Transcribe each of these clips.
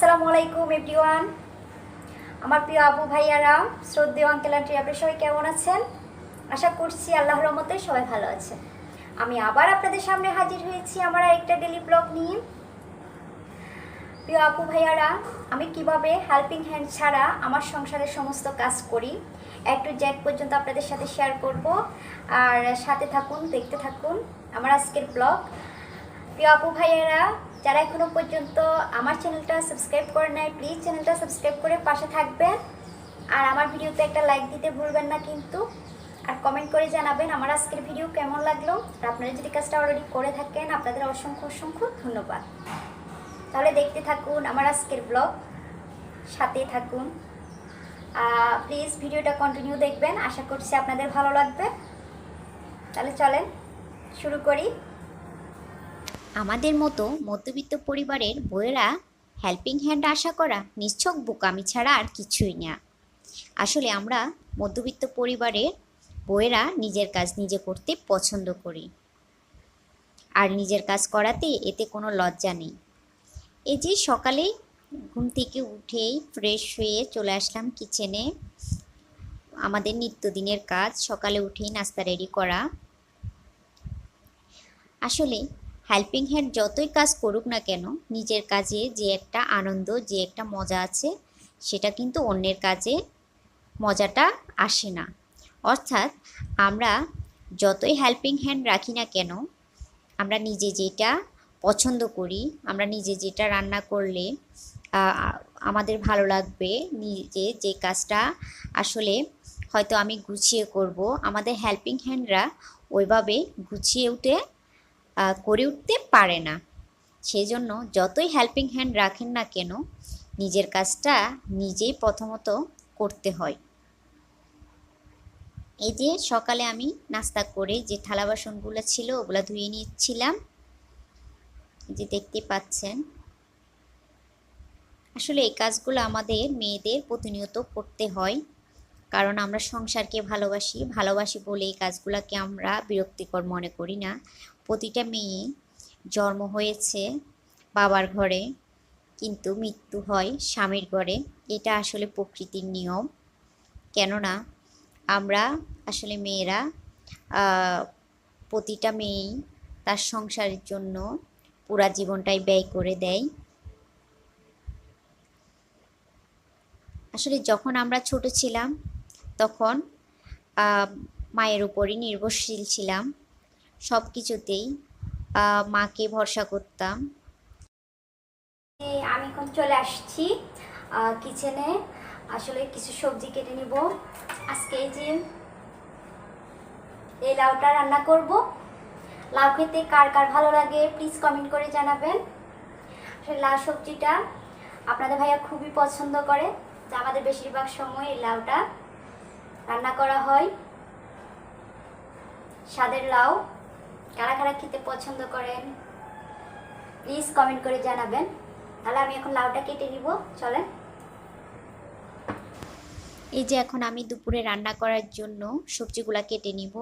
আসসালামু আলাইকুম এভরিওয়ান আমার প্রিয় আপু ভাইয়ারা, শ্রদ্ধেয় আঙ্কেল আন্টি আপনারা সবাই কেমন আছেন? আশা করছি আল্লাহর রহমতে সবাই ভালো আছেন। আমি আবার আপনাদের সামনে হাজির হয়েছি আমার আরেকটা ডেলি ব্লগ নিয়ে। প্রিয় আপু ভাইয়ারা, আমি কীভাবে হেল্পিং হ্যান্ড ছাড়া আমার সংসারের সমস্ত কাজ করি, এক টু জেড পর্যন্ত আপনাদের সাথে শেয়ার করব। আর সাথে থাকুন, দেখতে থাকুন আমার আজকের ব্লগ প্রিয় আপু ভাইয়েরা যারা এখনও পর্যন্ত আমার চ্যানেলটা সাবস্ক্রাইব করে নেয় প্লিজ চ্যানেলটা সাবস্ক্রাইব করে পাশে থাকবেন। আর আমার ভিডিওতে একটা লাইক দিতে ভুলবেন না কিন্তু। আর কমেন্ট করে জানাবেন আমার আজকের ভিডিও কেমন লাগল। আর আপনারা যদি কাজটা অলরেডি করে থাকেন, আপনাদের অসংখ্য অসংখ্য ধন্যবাদ। তাহলে দেখতে থাকুন আমার আজকের ব্লগ সাথে থাকুন। প্লিজ ভিডিওটা কন্টিনিউ দেখবেন। আশা করছি আপনাদের ভালো লাগবে। তাহলে চলেন, শুরু করি। আমাদের মতো মধ্যবিত্ত পরিবারের বইয়েরা হেল্পিং হ্যান্ড আশা করা নিশ্চক বোকামি ছাড়া আর কিছুই না। আসলে আমরা মধ্যবিত্ত পরিবারের বইয়েরা নিজের কাজ নিজে করতে পছন্দ করি। আর নিজের কাজ করাতে এতে কোনো লজ্জা নেই। এই যে সকালে ঘুম থেকে উঠেই ফ্রেশ হয়ে চলে আসলাম কিচেনে আমাদের নিত্যদিনের কাজ সকালে উঠেই নাস্তা রেডি করা। আসলে হেল্পিং হ্যান্ড যতই কাজ করুক না কেন, নিজের কাজে যে একটা আনন্দ, যে একটা মজা আছে, সেটা কিন্তু অন্যের কাজে মজাটা আসে না। অর্থাৎ আমরা যতই হেল্পিং হ্যান্ড রাখি না কেন, আমরা নিজে যেটা পছন্দ করি, আমরা নিজে যেটা রান্না করলে আমাদের ভালো লাগবে, নিজে যে কাজটা আসলে হয়তো আমি গুছিয়ে করব, আমাদের হেল্পিং হ্যান্ডরা ওইভাবে গুছিয়ে উঠে করে উঠতে পারে না। সেজন্য যতই হেল্পিং হ্যান্ড রাখেন না কেন, নিজের কাজটা নিজেই প্রথমত করতে হয়। এই যে সকালে আমি নাস্তা করে যে থালা বাসনগুলো ছিল, ওগুলো ধুয়ে নিচ্ছিলাম। যে দেখতে পাচ্ছেন। আসলে এই কাজগুলো আমাদের মেয়েদের প্রতিনিয়ত করতে হয়। কারণ আমরা সংসারকে ভালোবাসি। ভালোবাসি বলে এই কাজগুলোকে আমরা বিরক্তিকর মনে করি না। প্রতিটা মেয়ে জন্ম হয়েছে বাবার ঘরে, কিন্তু মৃত্যু হয় স্বামীর ঘরে। এটা আসলে প্রকৃতির নিয়ম। কেননা আমরা আসলে মেয়েরা প্রতিটা মেয়েই তার সংসারের জন্য পুরা জীবনটাই ব্যয় করে দেয়। আসলে যখন আমরা ছোট ছিলাম, তখন মায়ের উপরই নির্ভরশীল ছিলাম। সব কিছুতেই মাকে ভরসা করতাম। আমি এখন চলে আসছি কিচেনে। আসলে কিছু সবজি কেটে নিব। আজকে এই যে এই লাউটা রান্না করব। লাউ খেতে কার কার ভালো লাগে প্লিজ কমেন্ট করে জানাবেন। আসলে লাউ সবজিটা আপনাদের ভাইয়া খুবই পছন্দ করে যা আমাদের বেশিরভাগ সময় এই লাউটা রান্না করা হয়। স্বাদের লাউ। কারা কারা খেতে পছন্দ করেন? প্লিজ কমেন্ট করে জানাবেন। তাহলে আমি এখন লাউটা কেটে নিব, চলেন। এই যে এখন আমি দুপুরে রান্না করার জন্য সবজিগুলা কেটে নিব।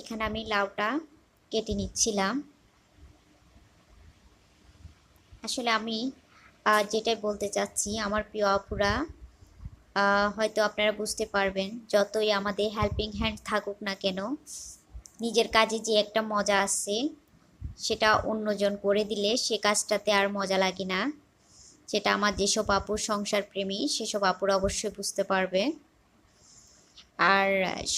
এখানে আমি লাউটা কেটে নিচ্ছিলাম। আসলে আমি যেটাই বলতে চাচ্ছি, আমার প্রিয় আপুরা হয়তো আপনারা বুঝতে পারবেন, যতই আমাদের হেল্পিং হ্যান্ড থাকুক না কেন নিজের কাজে যে একটা মজা আছে, সেটা অন্যজন করে দিলে সে কাজটাতে আর মজা লাগে না। সেটা আমার যেসব আপুর সংসার প্রেমী সেসব আপুরা অবশ্যই বুঝতে পারবে। আর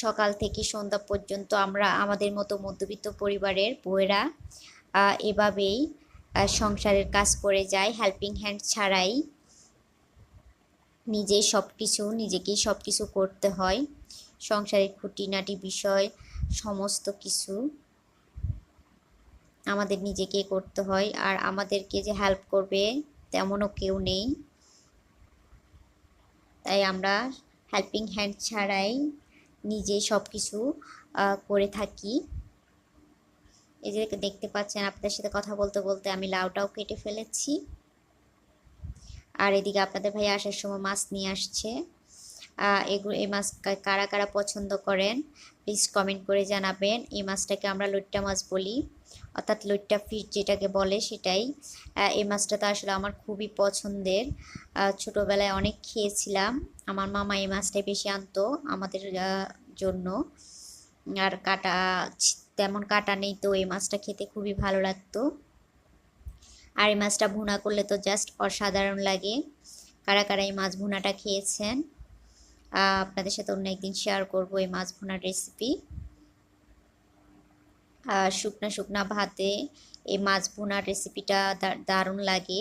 সকাল থেকে সন্ধ্যা পর্যন্ত আমরা, আমাদের মতো মধ্যবিত্ত পরিবারের বউয়েরা এভাবেই সংসারের কাজ করে যায় হেল্পিং হ্যান্ড ছাড়াই। নিজে সব কিছু নিজেকেই সব কিছু করতে হয়। সংসারের খুঁটিনাটি বিষয় সমস্ত কিছু আমাদের নিজেকে করতে হয় আর আমাদেরকে যে হেল্প করবে তেমনও কেউ নেই। তাই আমরা হেল্পিং হ্যান্ড ছাড়াই নিজে সব কিছু করে থাকি। এই যে দেখতে পাচ্ছেন আপনাদের সাথে কথা বলতে বলতে আমি লাউটাও কেটে ফেলেছি। আর এদিকে আপনাদের ভাই আসার সময় মাছ নিয়ে আসছে। এগুলো এই মাছ কারা কারা পছন্দ করেন প্লিজ কমেন্ট করে জানাবেন। এই মাছটাকে আমরা লইট্টা মাছ বলি। অর্থাৎ লইট্টা ফিশ যেটাকে বলে সেটাই। এই মাছটা তো আসলে আমার খুবই পছন্দের। ছোটোবেলায় অনেক খেয়েছিলাম। আমার মামা এই মাছটাই বেশি আনতো আমাদের জন্য। আর কাটা তেমন কাটা নেই তো এই মাছটা খেতে খুবই ভালো লাগতো। আর এই মাছটা ভুনা করলে তো জাস্ট অসাধারণ লাগে। কারা কারা এই মাছ ভুনাটা খেয়েছেন? আপনাদের সাথে অন্য একদিন শেয়ার করব এই মাছ ভুনার রেসিপি আর শুকনা শুকনা ভাতে এই মাছ ভুনার রেসিপিটা দারুণ লাগে।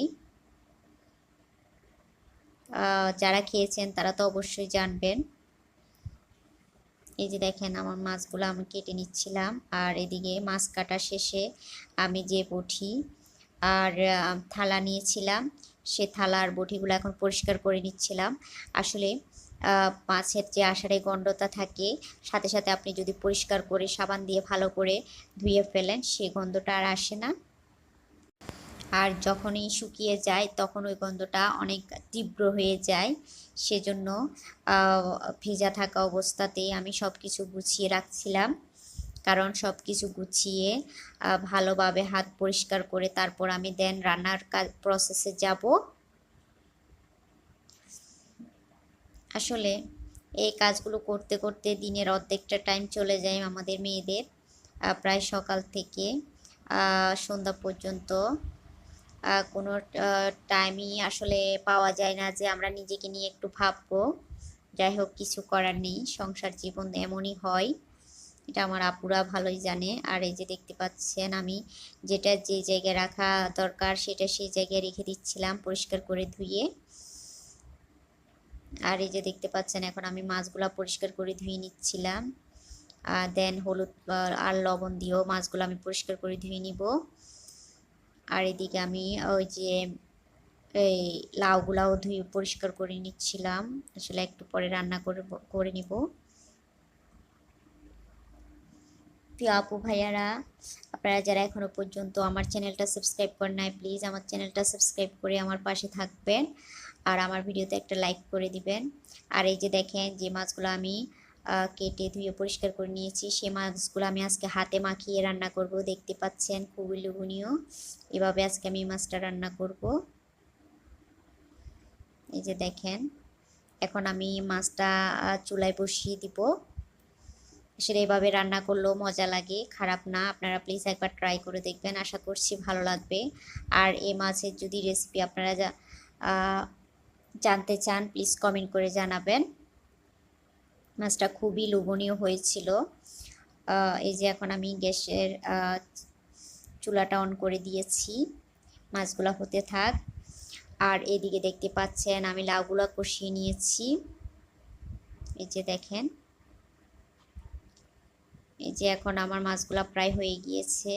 যারা খেয়েছেন তারা তো অবশ্যই জানবেন। এই যে দেখেন আমার মাছগুলো আমি কেটে নিচ্ছিলাম আর এদিকে মাছ কাটা শেষে আমি যে বটি আর থালা নিয়েছিলাম, সে থালা আর বটিগুলো এখন পরিষ্কার করে নিচ্ছিলাম। আসলে মাছের যে আষাঢ়ে গন্ধটা থাকে, সাথে সাথে আপনি যদি পরিষ্কার করে সাবান দিয়ে ভালো করে ধুয়ে ফেলেন সেই গন্ধটা আর আসে না। আর যখনই শুকিয়ে যায়, তখন ওই গন্ধটা অনেক তীব্র হয়ে যায়। সেজন্য ভেজা থাকা অবস্থাতেই আমি সব কিছু গুছিয়ে রাখছিলাম। কারণ সব কিছু গুছিয়ে ভালোভাবে হাত পরিষ্কার করে তারপর আমি দেন রান্নার প্রসেসে যাব। আসলে এই কাজগুলো করতে করতে দিনের অর্ধেকটা টাইম চলে যায় আমাদের মেয়েদের। প্রায় সকাল থেকে সন্ধ্যা পর্যন্ত। কোনো টাইমই আসলে পাওয়া যায় না যে আমরা নিজেকে নিয়ে একটু ভাববো। যাই হোক, কিছু করার নেই। সংসার জীবন এমনই হয়। এটা আমার আপুরা ভালোই জানে। আর এই যে দেখতে পাচ্ছেন আমি, যেটা যে জায়গায় রাখা দরকার সেটা সেই জায়গায় রেখে দিচ্ছিলাম পরিষ্কার করে ধুয়ে। আর এই যে দেখতে পাচ্ছেন, এখন আমি মাছগুলা পরিষ্কার করে ধুয়ে নিচ্ছিলাম। আর দেন হলুদ আর লবণ দিয়েও মাছগুলো আমি পরিষ্কার করে ধুয়ে নিব। আর এদিকে আমি ওই যে এই লাউগুলাও ধুয়ে পরিষ্কার করে নিচ্ছিলাম। আসলে একটু পরে রান্না করে করে নিব। প্রিয় আপু, ভাইয়ারা, আপনারা যারা এখনও পর্যন্ত আমার চ্যানেলটা সাবস্ক্রাইব করেন নাই, প্লিজ আমার চ্যানেলটা সাবস্ক্রাইব করে আমার পাশে থাকবেন। আর আমার ভিডিওতে একটা লাইক করে দিবেন। আর এই যে দেখেন যে মাছগুলো আমি কেটে ধুয়ে পরিষ্কার করে নিয়েছি সেই মাছগুলো আমি আজকে হাতে মাখিয়ে রান্না করব। দেখতে পাচ্ছেন খুবই লোভনীয়। এভাবে আজকে আমি মাছটা রান্না করব। এই যে দেখেন, এখন আমি মাছটা চুলায় বসিয়ে দিব। সেটা এভাবে রান্না করলেও মজা লাগে, খারাপ না। আপনারা প্লিজ একবার ট্রাই করে দেখবেন। আশা করছি ভালো লাগবে। আর এই মাছের যদি রেসিপি আপনারা যা জানতে চান প্লিজ কমেন্ট করে জানাবেন। মাছটা খুবই লোভনীয় হয়েছিল। এই যে এখন আমি গ্যাসের চুলাটা অন করে দিয়েছি। মাছগুলো হতে থাক। আর এদিকে দেখতে পাচ্ছেন, আমি লাউগুলো কষিয়ে নিয়েছি। এই যে দেখেন। এই যে এখন আমার মাছগুলা প্রায় হয়ে গিয়েছে।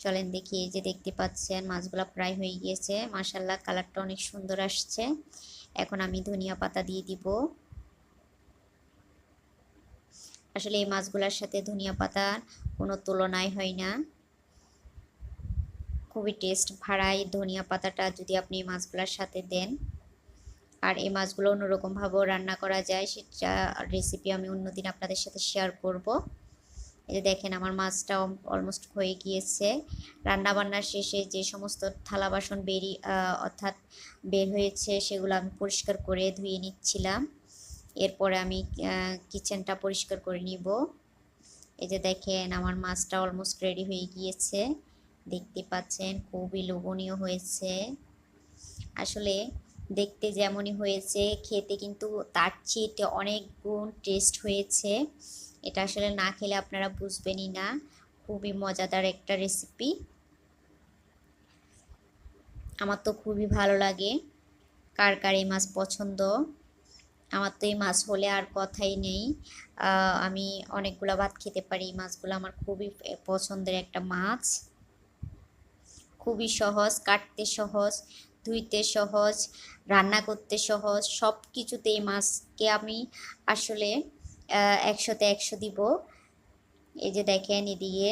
চলেন দেখি এই যে দেখতে পাচ্ছেন, মাছগুলো প্রায় হয়ে গিয়েছে। মাশাল্লাহ কালারটা অনেক সুন্দর আসছে। এখন আমি ধনিয়া পাতা দিয়ে দিব। আসলে এই মাছগুলোর সাথে ধনিয়া পাতার কোনো তুলনাই হয় না। খুবই টেস্ট ভাড়াই ধনিয়া পাতাটা যদি আপনি মাছগুলোর সাথে দেন। আর এই মাছগুলো অন্যরকমভাবেও রান্না করা যায়, সেটা রেসিপি আমি অন্যদিন আপনাদের সাথে শেয়ার করব। এই যে দেখেন আমার মাছটা অলমোস্ট হয়ে গিয়েছে। রান্নাবান্নার শেষে যে সমস্ত থালা বাসন বেরি অর্থাৎ বের হয়েছে সেগুলো আমি পরিষ্কার করে ধুয়ে নিচ্ছিলাম। এরপরে আমি কিচেনটা পরিষ্কার করে নিব। এই যে দেখেন আমার মাছটা অলমোস্ট রেডি হয়ে গিয়েছে। দেখতে পাচ্ছেন খুবই লোভনীয় হয়েছে। আসলে দেখতে যেমনই হয়েছে, খেতে কিন্তু তার চেয়ে অনেক গুণ টেস্ট হয়েছে। এটা আসলে না খেলে আপনারা বুঝবেনই না। খুবই মজাদার একটা রেসিপি আমার তো খুবই ভালো লাগে কার কার এই মাছ পছন্দ। আমার তো এই মাছ হলে আর কথাই নেই। আমি অনেকগুলো ভাত খেতে পারি, এই মাছগুলো আমার খুবই পছন্দের একটা মাছ। খুবই সহজ, কাটতে সহজ, ধুইতে সহজ, রান্না করতে সহজ সব কিছুতে এই মাছকে আমি আসলে একশোতে একশো দিব। এই যে দেখেন এদিকে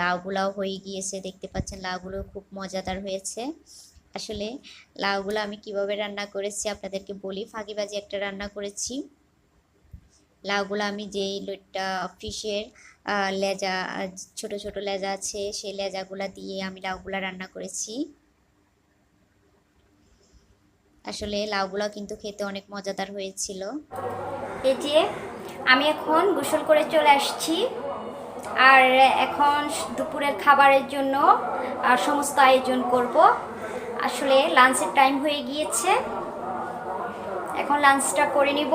লাউগুলাও হয়ে গিয়েছে, দেখতে পাচ্ছেন লাউগুলো খুব মজাদার হয়েছে। আসলে লাউগুলো আমি কীভাবে রান্না করেছি আপনাদেরকে বলি। ফাঁকিবাজি একটা রান্না করেছি। লাউগুলো আমি যেই লোটটা ফিশের লেজা, ছোট ছোট লেজা আছে, সেই লেজাগুলা দিয়ে আমি লাউগুলা রান্না করেছি। আসলে লাউগুলা কিন্তু খেতে অনেক মজাদার হয়েছিল। এই যে আমি এখন গোসল করে চলে আসছি। আর এখন দুপুরের খাবারের জন্য, আর সমস্ত আয়োজন করব। আসলে লাঞ্চের টাইম হয়ে গিয়েছে। এখন লাঞ্চটা করে নিব।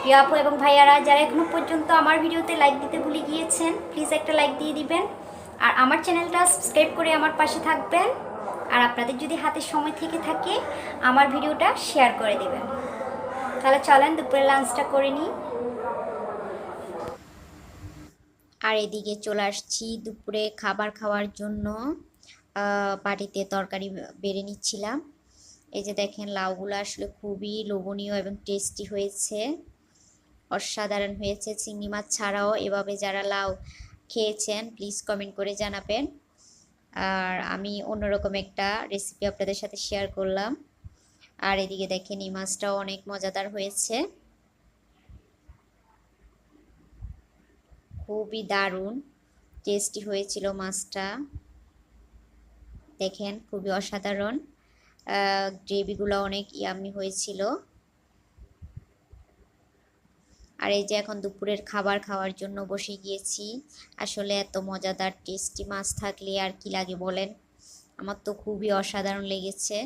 প্রিয় আপু এবং ভাইয়ারা, যারা এখনও পর্যন্ত আমার ভিডিওতে লাইক দিতে ভুলে গিয়েছেন প্লিজ একটা লাইক দিয়ে দিবেন। আর আমার চ্যানেলটা সাবস্ক্রাইব করে আমার পাশে থাকবেন। আর আপনাদের যদি হাতে সময় থেকে থাকে, আমার ভিডিওটা শেয়ার করে দেবেন। তাহলে চলেন দুপুরে লাঞ্চটা করে নিই। আর এদিকে চলে আসছি দুপুরে খাবার খাওয়ার জন্য। বাটিতে তরকারি বেড়ে নিচ্ছিলাম। এই যে দেখেন, লাউগুলো আসলে খুবই লোভনীয় এবং টেস্টি হয়েছে। অসাধারণ হয়েছে চিংড়ি মাছ ছাড়াও। এভাবে যারা লাউ খেয়েছেন প্লিজ কমেন্ট করে জানাবেন। আর আমি অন্যরকম একটা রেসিপি আপনাদের সাথে শেয়ার করলাম। আর এদিকে দেখেন, এই মাছটাও অনেক মজাদার হয়েছে। খুবই দারুণ টেস্টি হয়েছিল মাছটা। দেখেন, খুবই অসাধারণ। গ্রেভিগুলো অনেক ইয়ামি হয়েছিল। আর এই যে এখন দুপুরের খাবার খাওয়ার জন্য বসে গিয়েছি, আসলে এত মজাদার টেস্টি মাছ থাকলে আর কি লাগে বলেন? আমার তো খুবই অসাধারণ লেগেছে।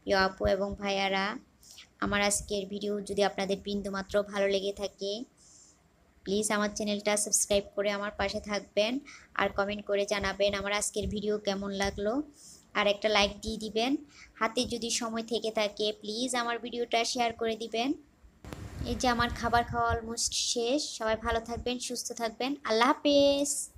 প্রিয় আপু এবং ভাইয়ারা, আমার আজকের ভিডিও যদি আপনাদের বিন্দুমাত্র ভালো লেগে থাকে প্লিজ আমার চ্যানেলটা সাবস্ক্রাইব করে আমার পাশে থাকবেন আর কমেন্ট করে জানাবেন আমার আজকের ভিডিও কেমন লাগল। আর একটা লাইক দিয়ে দিবেন। হাতে যদি সময় থেকে থাকে, প্লিজ আমার ভিডিওটা শেয়ার করে দিবেন। এই যে আমার খাবার খাওয়া অলমোস্ট শেষ। সবাই ভালো থাকবেন, সুস্থ থাকবেন। আল্লাহ হাফেজ।